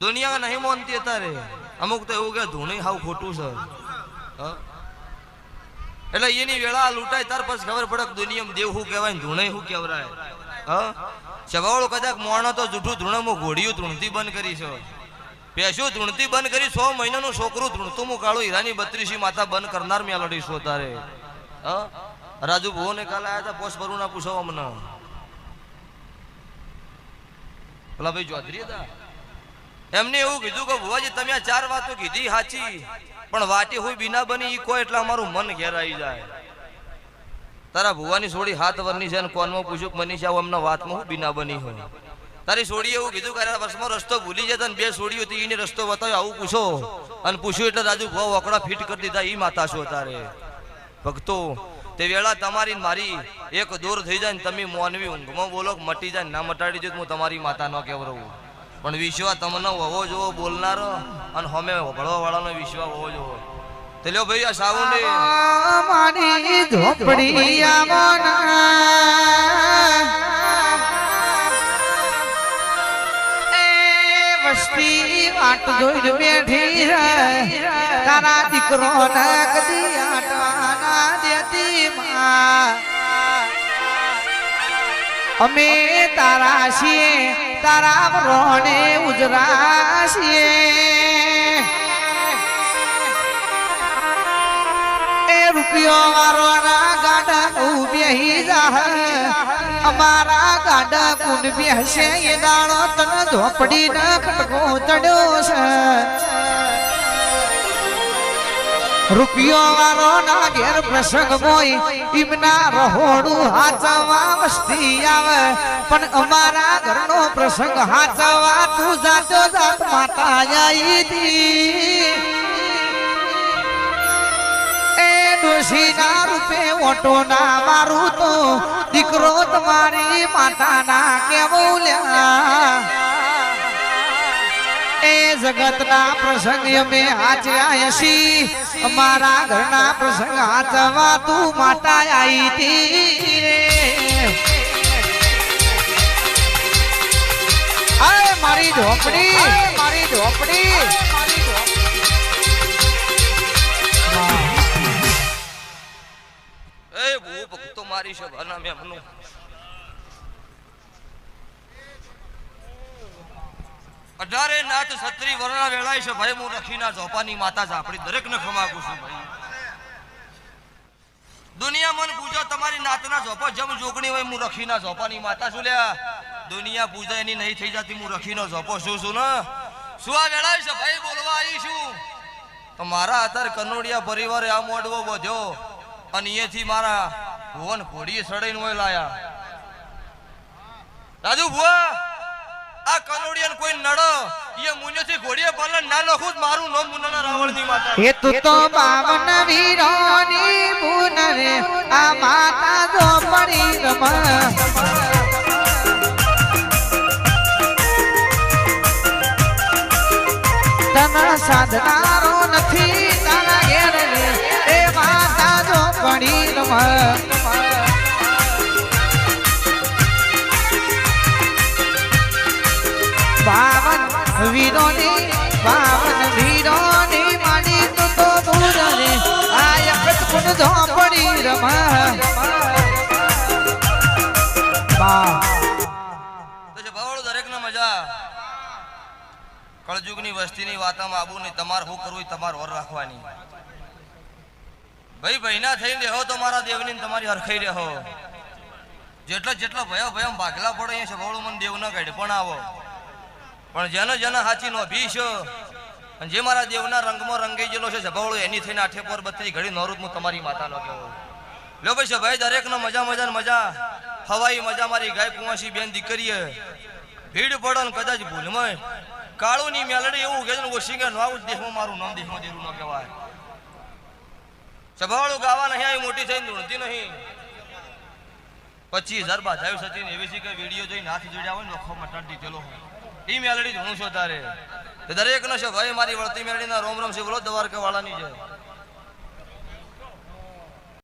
દુનિયા નહીં માનતી અત્યારે. અમુક તો એવું કે ધૂણી હાવ ખોટું છે. એટલે એની વેળા લૂંટાય, તાર પછી ખબર પડે દુનિયામાં દેવ શું કહેવાય ધૂણે શું કહેવાય ચવાળો કદાચ મોણો તો જૂઠું ધૂણમાં ઘોડિયું ધૂણતી બંધ કરી છે. પેશું ધૂણતી બંધ કરી, સો મહિનાનું છોકરું ધૂણતું હું કાળું હીરાની બત્રીસી માતા બંધ કરનાર મેં છો તારે હ? રાજુ ભુવને કાલે આવ્યા હતા પોસ્ટ ભરું ના પૂછો અમને. પેલા ભાઈ ચૌધરી હતા? એમને એવું કીધું કે, ભુવાજી, તમે આ ચાર વાતો કીધી સાચી, પણ વાટી હોય બીના બની, ઈ કોઈ એટલે અમારું મન ઘેરાઈ જાય. તારા ભુવાની સોડી હાથ વરની છે અને કોનમાં પૂછ્યું કે, મનીષા અમને વાતમાં હું બીના બની હોય તારી સોડી એવું કીધું કે વર્ષમાં રસ્તો ભૂલી જતા બે સોડી હતી એને રસ્તો બતાવ્યો, આવું પૂછો. અને પૂછ્યું એટલે રાજુ ભુવા વકડા ફિટ કરી દીધા, ઈ માતા છો તારે ભક્તો, તે વેળા તમારી મારી એક દૂર થઈ જાય ને તમે મોનવી ઊંઘમાં બોલો મટી જાય ને મટાડી દો હું તમારી માતા ન કહેવરવું પણ વિશ્વા તમને હોવો જોવો બોલનારો અને હમે ભળવા વાળાનો વિશ્વા હોવો જોવો. તે લ્યો ભાઈ, આ સાવંડી ઝોપડી તારા દીકરો ને કદી આટવા દેતી માં. અમે તારા છીએ, તારા રોણે ઉજરા છીએ. એ રૂપિયો મારો ના ગાડા ઊભી જા અમારા ગાડા કુંડ બેસે એ દાડો તને ઝોપડી ના ખટકો ચડ્યો છે. રૂપિયો વાળો ના ઘેર પ્રસંગ હોય એમના રહોડું હાચવા વસ્તી આવે. પણ અમારા ઘરનો પ્રસંગ હાચવા તું જાતો જાત માતા જાય દી એ ડોશીના રૂપે ઓટો ના મારું તો દીકરો તમારી માતાના કેવું લ્યા? જગતના પ્રસંગ અમે આચર્યા હસી અમારા ઘરના પ્રસંગ આચવા તું માતા આવી તી રે. મારી ઝોપડી મારી ઝોપડી એ ભૂ ભક્તો મારી છે ભાના મેમનું અઢારે નાથ છત્રી વરણા વેળાય છે ભાઈ, હું રખીના ઝોપાની માતા ઝાપડી દરેકને ખમાકું છું ભાઈ. દુનિયા મન પૂજો, તમારી નાતના ઝોપો જમ જોગણી હોય હું રખીના ઝોપાની માતા છું. લ્યા, દુનિયા પૂજા એની નહીં થઈ જતી, હું રખીનો ઝોપો છું છું ને? શું આ વેળાય છે ભાઈ, બોલવા આવી છું. તો મારા અત્યારે કનોડિયા પરિવારે આ મોડવો બધ્યો, અને અહીંયાથી મારા ભુવન ઘોડીએ સડાઈને હોય લાયા. રાજુ ભુવા આ કનોડિયન કોઈ નડો એ મુન્યોથી ઘોડીએ પાલન ના લખું જ મારું નામ મુન્નાના રાવણની માતા એ તું તો બાવન વીરોની મુન રે, આ માતા જો પડી રમા તના સાધનારો નથી તારા ઘેર એ માતા જો પડી રમ વીરોની બાવન વીરોની ની તું તો ભૂર રે આ એક ઝોપડી રમા. બા તો છે ભાવળો દરેકને મજા કળજુગની વસ્તીની વાતામાં આબુ નહીં, તમારે શું કરવું તમારે ઓર રાખવાની. ભાઈ ભાઈના થઈને રહો તો મારા દેવની તમારી હરખાઈ રહો. જેટલો જેટલો ભયો ભયો ભાગલા પડો, અહીંયા છે ભાવળું મને દેવ ન કાઢે, પણ આવો. પણ જેનો જેનો હાચી નો ભી છે, અને જે મારા દેવના રંગમાં રંગાઈ ગયેલો છે સભાવળો એની થઈને આઠે પર બત્રી ઘડી નોરું હું તમારી માતાનો કહેવું લો ભાઈ ભાઈ દરેકનો મજા મજા મજા. હવાઈ મજા મારી ગાય કુંવાસી બેન દીકરીએ. ભીડ પડો ને કદાચ ભૂલમાં. કાળુની મેલડી એવું કે છે ઓશિંગે, નો આવું દેહમાં મારું, નામ દેહમાં દેરું ન કહેવાય. સભાવાળું ગાવા નહીં આવી, મોટી થઈને ધૂણતી નહીં. પચીસ હજાર બાધાયું સચિન એવી છે કે વીડિયો જોઈને હાથ જોડ્યા હોય ને મટાડી દીધેલો ચલો ઈ મેલડી હું છો તારે તે દરેક નો છે ભાઈ મારી વળતી મેલડીના રોમ રોમ છે, બોલો દ્વારકા વાળાની છે